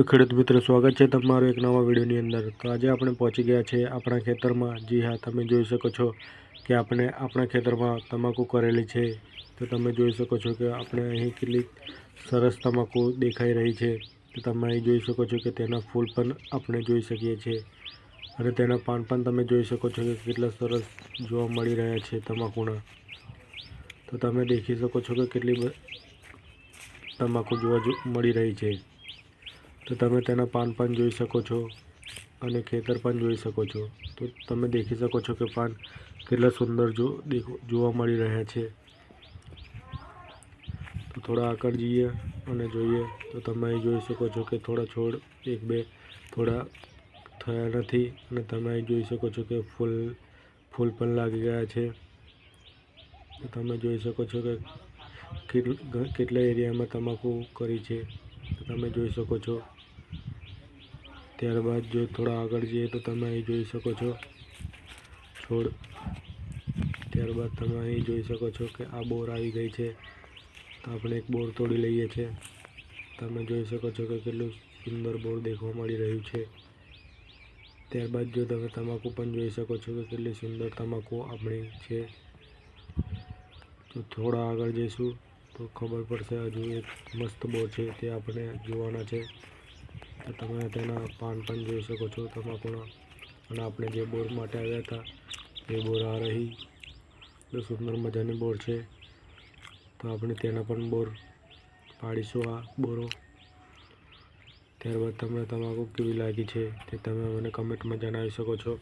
તો ખેડૂત મિત્રો, સ્વાગત છે તમારું એક નવા વિડીયોની અંદર. તો આજે આપણે પહોંચી ગયા છે આપણા ખેતરમાં. જી હા, તમે જોઈ શકો છો કે આપણે આપણા ખેતરમાં તમાકુ કરેલી છે. તો તમે જોઈ શકો છો કે આપણે અહીં કેટલી સરસ તમાકુ દેખાઈ રહી છે. તો તમે અહીં જોઈ શકો છો કે તેના ફૂલ પણ આપણે જોઈ શકીએ છીએ. અને તેના પાન પણ તમે જોઈ શકો છો કે કેટલા સરસ જોવા મળી રહ્યા છે તમાકુના. તો તમે દેખી શકો છો કે કેટલી તમાકુ જોવા મળી રહી છે. તો તમે તેના પાન પણ જોઈ શકો છો અને ખેતર પણ જોઈ શકો છો. તો તમે દેખી શકો છો કે પાન કેટલા સુંદર જો જોવા મળી રહ્યા છે. તો થોડા આગળ જઈએ અને જોઈએ. તો તમે જોઈ શકો છો કે થોડા છોડ એક બે થોડા થયા નથી અને તમે જોઈ શકો છો કે ફૂલ ફૂલ પણ લાગી ગયા છે. તો તમે જોઈ શકો છો કે કેટલા એરિયામાં તમાકુ કરી છે. તમે જોઈ શકો છો ત્યારબાદ જો થોડા આગળ જઈએ તો તમે અહીં જોઈ શકો છો. છોડ. ત્યારબાદ તમે અહીં જોઈ શકો છો કે આ બોર આવી ગઈ છે. તો આપણે એક બોર તોડી લઈએ છીએ તમે જોઈ શકો છો કે કેટલું સુંદર બોર દેખવા મળી રહ્યું છે. ત્યારબાદ જો તમે તમાકુ પણ જોઈ શકો છો કે કેટલી સુંદર તમાકુ આપણી છે. તો થોડા આગળ જઈશું તો ખબર પડશે હજુ એક મસ્ત બોર છે તે આપણે જોવાના છે. તો તમે તેના પાન પણ જોઈ શકો છો. તમાકુના અને આપણે જે બોર માટે આવ્યા હતા, એ બોર આ રહી. બહુ સુંદર મજાની બોર છે. તો આપણે તેના પણ બોર પાડીશું આ બોરો. ત્યારબાદ તમને તમાકુ કેવી લાગી છે તે તમે મને કમેન્ટમાં જણાવી શકો છો.